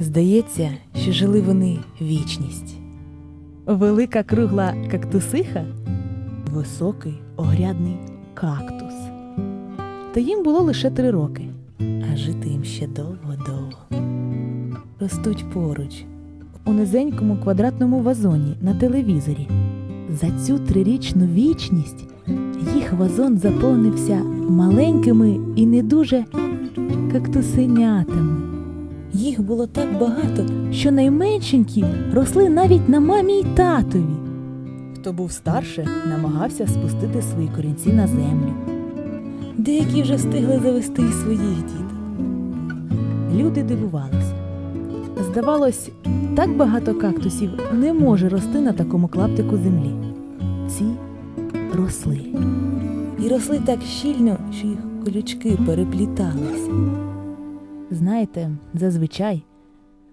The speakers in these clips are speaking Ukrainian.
Здається, що жили вони вічність. Велика кругла кактусиха, високий огрядний кактус. Та їм було лише три роки, а жити їм ще довго-довго. Ростуть поруч, у низенькому квадратному вазоні на телевізорі. За цю трирічну вічність їх вазон заповнився маленькими і не дуже кактусенятами. Їх було так багато, що найменшенькі росли навіть на мамі й татові. Хто був старше, намагався спустити свої корінці на землю. Деякі вже встигли завести своїх діток. Люди дивувались. Здавалось, так багато кактусів не може рости на такому клаптику землі. Ці росли. І росли так щільно, що їх колючки перепліталися. Знаєте, зазвичай,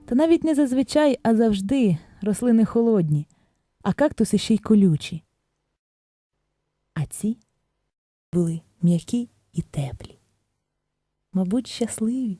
та навіть не зазвичай, а завжди рослини холодні, а кактуси ще й колючі. А ці були м'які і теплі. Мабуть, щасливі.